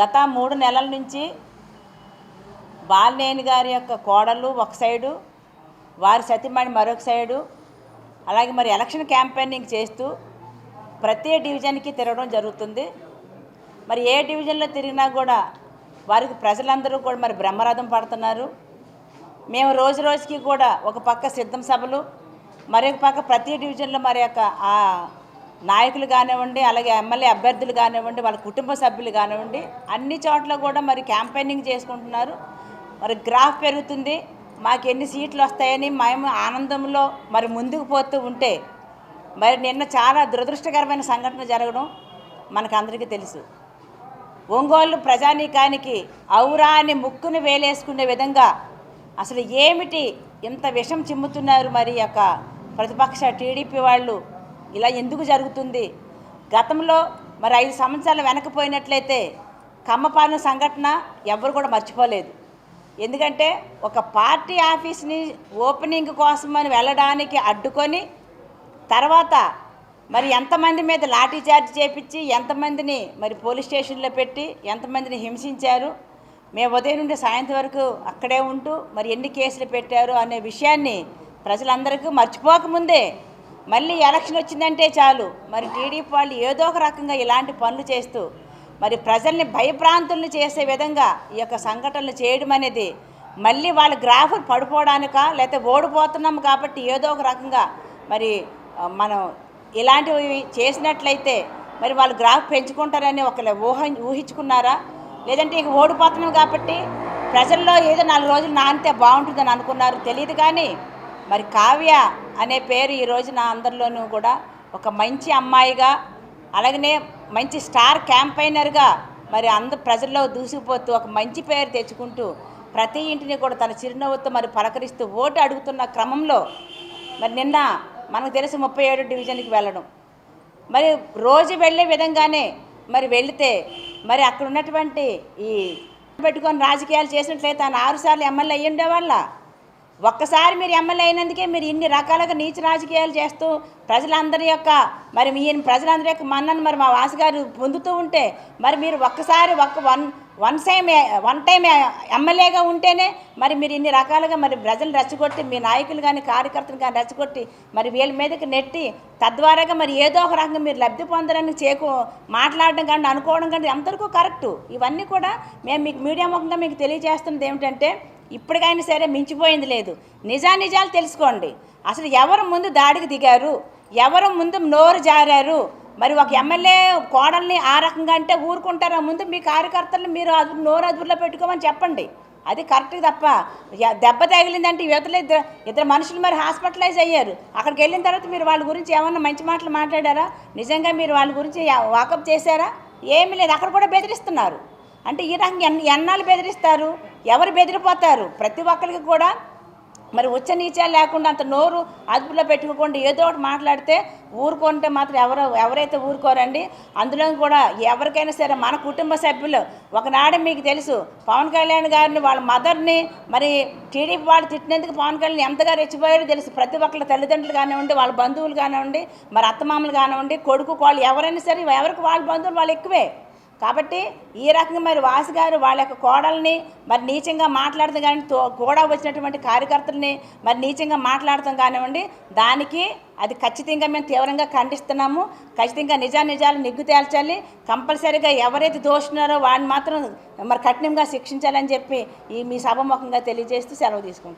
గత మూడు నెలల నుంచి బాలినేని గారి యొక్క కోడలు ఒక సైడు వారి సతీమణి మరొక సైడు అలాగే మరి ఎలక్షన్ క్యాంపెయినింగ్ చేస్తూ ప్రతి డివిజన్కి తిరగడం జరుగుతుంది. మరి ఏ డివిజన్లో తిరిగినా కూడా వారికి ప్రజలందరూ కూడా మరి బ్రహ్మరథం పడుతున్నారు. మేము రోజు రోజుకి కూడా ఒక పక్క సిద్ధం సభలు మరొక పక్క ప్రతి డివిజన్లో మరి యొక్క ఆ నాయకులు కానివ్వండి అలాగే ఎమ్మెల్యే అభ్యర్థులు కానివ్వండి వాళ్ళ కుటుంబ సభ్యులు కానివ్వండి అన్ని చోట్ల కూడా మరి క్యాంపెయినింగ్ చేసుకుంటున్నారు. మరి గ్రాఫ్ పెరుగుతుంది. మాకు ఎన్ని సీట్లు వస్తాయని మేము ఆనందంలో మరి ముందుకు పోతూ ఉంటే మరి నిన్న చాలా దురదృష్టకరమైన సంఘటన జరగడం మనకు అందరికీ తెలుసు. ఒంగోలు ప్రజానీకానికి ఔరా అని ముక్కును వేలేసుకునే విధంగా అసలు ఏమిటి ఇంత విషం చిమ్ముతున్నారు మరి యొక్క ప్రతిపక్ష టీడీపీ వాళ్ళు? ఇలా ఎందుకు జరుగుతుంది? గతంలో మరి ఐదు సంవత్సరాలు వెనకపోయినట్లయితే కమ్మపాలెం సంఘటన ఎవరు కూడా మర్చిపోలేదు. ఎందుకంటే ఒక పార్టీ ఆఫీస్ని ఓపెనింగ్ కోసమని వెళ్ళడానికి అడ్డుకొని తర్వాత మరి ఎంతమంది మీద లాఠీ చార్జ్ చేపించి ఎంతమందిని మరి పోలీస్ స్టేషన్లో పెట్టి ఎంతమందిని హింసించారు? మేము ఉదయం నుండి సాయంత్రం వరకు అక్కడే ఉంటూ మరి ఎన్ని కేసులు పెట్టారు అనే విషయాన్ని ప్రజలందరికీ మర్చిపోకముందే మళ్ళీ ఎలక్షన్ వచ్చిందంటే చాలు. మరి టీడీపీ వాళ్ళు ఏదో ఒక రకంగా ఇలాంటి పనులు చేస్తూ మరి ప్రజల్ని భయభ్రాంతుల్ని చేసే విధంగా ఈ యొక్క సంఘటనలు చేయడం అనేది మళ్ళీ వాళ్ళ గ్రాఫులు పడిపోవడానికా లేకపోతే ఓడిపోతున్నాము కాబట్టి ఏదో ఒక రకంగా మరి మనం ఇలాంటివి చేసినట్లయితే మరి వాళ్ళు గ్రాఫ్ పెంచుకుంటారని ఒక ఊహ ఊహించుకున్నారా? లేదంటే ఇక ఓడిపోతున్నాం కాబట్టి ప్రజల్లో ఏదో నాలుగు రోజులు నానితే బాగుంటుందని అనుకున్నారు? తెలియదు కానీ మరి కావ్య అనే పేరు ఈరోజు నా అందరిలోనూ కూడా ఒక మంచి అమ్మాయిగా అలాగనే మంచి స్టార్ క్యాంపైనర్గా మరి అందరు ప్రజల్లో దూసుకుపోతూ ఒక మంచి పేరు తెచ్చుకుంటూ ప్రతి ఇంటిని కూడా తన చిరునవ్వుతో మరి పలకరిస్తూ ఓటు అడుగుతున్న క్రమంలో మరి నిన్న మనకు తెలుసు ముప్పై ఏడు డివిజన్కి వెళ్ళడం. మరి రోజు వెళ్ళే విధంగానే మరి వెళితే మరి అక్కడ ఉన్నటువంటి ఈ పెట్టుకొని రాజకీయాలు చేసినట్లయితే ఆయన ఆరుసార్లు ఎమ్మెల్యే అయ్యి ఉండేవాళ్ళ ఒక్కసారి మీరు ఎమ్మెల్యే అయినందుకే మీరు ఇన్ని రకాలుగా నీచ రాజకీయాలు చేస్తూ ప్రజలందరి యొక్క మరి మీ ప్రజలందరి యొక్క మన్నను మరి మా వాసుగారు పొందుతూ ఉంటే మరి మీరు ఒక్కసారి ఒక్క one one time one time ఎమ్మెల్యేగా ఉంటేనే మరి మీరు ఇన్ని రకాలుగా మరి ప్రజలు రెచ్చగొట్టి మీ నాయకులు కానీ కార్యకర్తలు కానీ రెచ్చగొట్టి మరి వీళ్ళ మీదకి నెట్టి తద్వారాగా మరి ఏదో ఒక రకంగా మీరు లబ్ధి పొందడానికి చేకు మాట్లాడడం కానీ అనుకోవడం కానీ ఎంతవరకు కరెక్టు? ఇవన్నీ కూడా మేము మీకు మీడియా ముఖంగా మీకు తెలియజేస్తున్నది ఏమిటంటే ఇప్పటికైనా సరే మించిపోయింది లేదు. నిజానిజాలు తెలుసుకోండి. అసలు ఎవరు ముందు దాడికి దిగారు? ఎవరు ముందు నోరు జారారు? మరి ఒక ఎమ్మెల్యే కోడల్ని ఆ రకంగా అంటే ఊరుకుంటారా? ముందు మీ కార్యకర్తలను మీరు అదు నోరు అదుపులో పెట్టుకోమని చెప్పండి. అది కరెక్ట్ తప్ప దెబ్బ తగిలిందంటే యువతలు ఇద్దరు ఇద్దరు మనుషులు మరి హాస్పిటలైజ్ అయ్యారు. అక్కడికి వెళ్ళిన తర్వాత మీరు వాళ్ళ గురించి ఏమన్నా మంచి మాటలు మాట్లాడారా? నిజంగా మీరు వాళ్ళ గురించి వాకప్ చేశారా? ఏమీ లేదు. అక్కడ కూడా బెదిరిస్తున్నారు. అంటే ఈ రకంగా ఎన్ ఎన్నాళ్ళు బెదిరిస్తారు? ఎవరు బెదిరిపోతారు? ప్రతి ఒక్కరికి కూడా మరి ఉచ్చ నీచాలు లేకుండా అంత నోరు అదుపులో పెట్టుకోకుండా ఏదో ఒకటి మాట్లాడితే ఊరుకుంటే మాత్రం ఎవరు ఎవరైతే ఊరుకోరండి అందులో కూడా ఎవరికైనా సరే మన కుటుంబ సభ్యులు ఒకనాడు మీకు తెలుసు పవన్ కళ్యాణ్ గారిని వాళ్ళ మదర్ని మరి టీడీపీ వాళ్ళు తిట్టినందుకు పవన్ కళ్యాణ్ ఎంతగా రెచ్చిపోయాడో తెలుసు. ప్రతి ఒక్కళ్ళ తల్లిదండ్రులు కానివ్వండి వాళ్ళ బంధువులు కానివ్వండి మరి అత్తమామలు కానివ్వండి కొడుకు వాళ్ళు ఎవరైనా సరే ఎవరికి వాళ్ళ బంధువులు వాళ్ళు ఎక్కువే. కాబట్టి ఈ రకంగా మరి వాసు గారు వాళ్ళ యొక్క కోడల్ని మరి నీచంగా మాట్లాడదు కానీ తో కూడా వచ్చినటువంటి కార్యకర్తల్ని మరి నీచంగా మాట్లాడతాం కానివ్వండి దానికి అది ఖచ్చితంగా మేము తీవ్రంగా ఖండిస్తున్నాము. ఖచ్చితంగా నిజా నిజాలు నిగ్గు తేల్చాలి. కంపల్సరీగా ఎవరైతే దోషున్నారో వాడిని మాత్రం మరి కఠినంగా శిక్షించాలని చెప్పి ఈ మీ సభముఖంగా తెలియజేస్తూ సెలవు తీసుకుంటాం